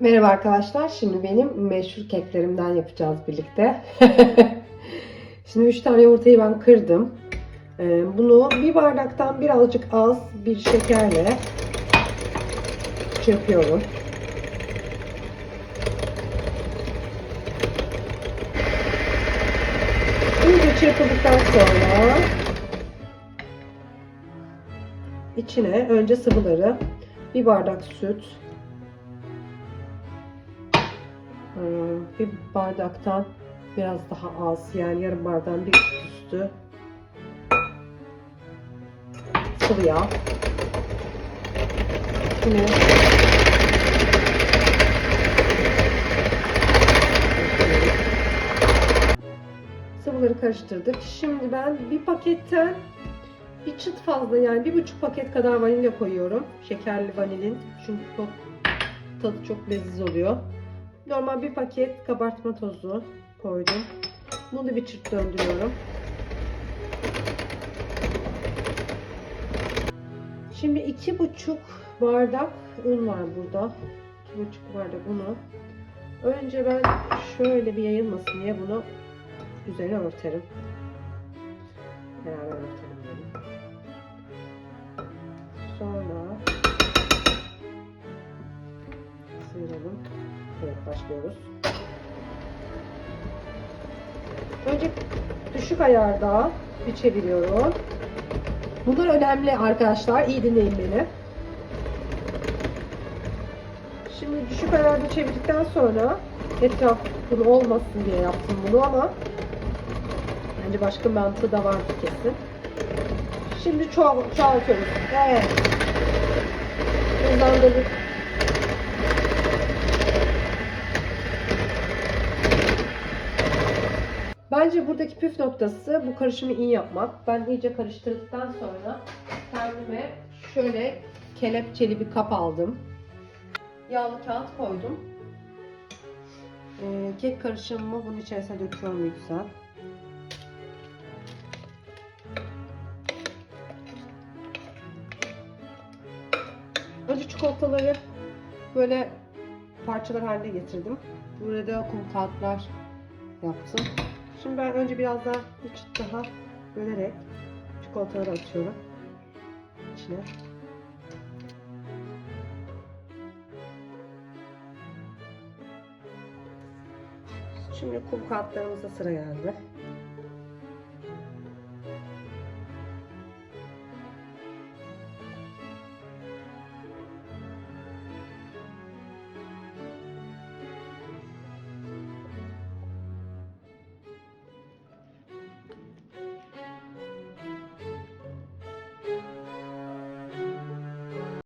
Merhaba arkadaşlar. Şimdi benim meşhur keklerimden yapacağız birlikte. Şimdi 3 tane yumurtayı ben kırdım. Ee, Bunu bir bardaktan birazcık az bir şekerle çırpıyorum. İyice çırpıldıktan sonra içine önce sıvıları bir bardak süt, bir bardaktan biraz daha az yani yarım bardağın bir üstü sıvı yağ. Yine sıvıları karıştırdık. Şimdi ben bir paketten bir çıt fazla yani bir buçuk paket kadar vanilya koyuyorum. Şekerli vanilin. Çünkü çok tadı çok leziz oluyor. Normal bir paket kabartma tozu koydum. Bunu bir çıt döndürüyorum. Şimdi iki buçuk bardak un var burada. İki buçuk bardak unu. Önce ben şöyle bir yayılmasın diye bunu üzerine örterim. Beraber örtelim bunu. Sonra sıyıralım. Evet başlıyoruz. Önce düşük ayarda bir çeviriyorum. Bunlar önemli arkadaşlar. İyi dinleyin beni. Şimdi düşük ayarda çevirdikten sonra etraf bunu olmasın diye yaptım bunu ama bence başka mantığı da vardı kesin. Şimdi çoğal çoğaltıyoruz. Evet. Hızlandırdık. Bence buradaki püf noktası bu karışımı iyi yapmak. Ben iyice karıştırdıktan sonra kendime şöyle kelepçeli bir kap aldım. Yağlı kağıt koydum. Ee, kek karışımımı bunun içerisine döküyorum güzel. Önce çikolataları böyle parçalar haline getirdim. Burada kum kağıtlar yaptım. Şimdi ben önce biraz daha bir çıt daha bölerek çikolataları atıyorum içine. Şimdi kum kağıtlarımıza sıra geldi.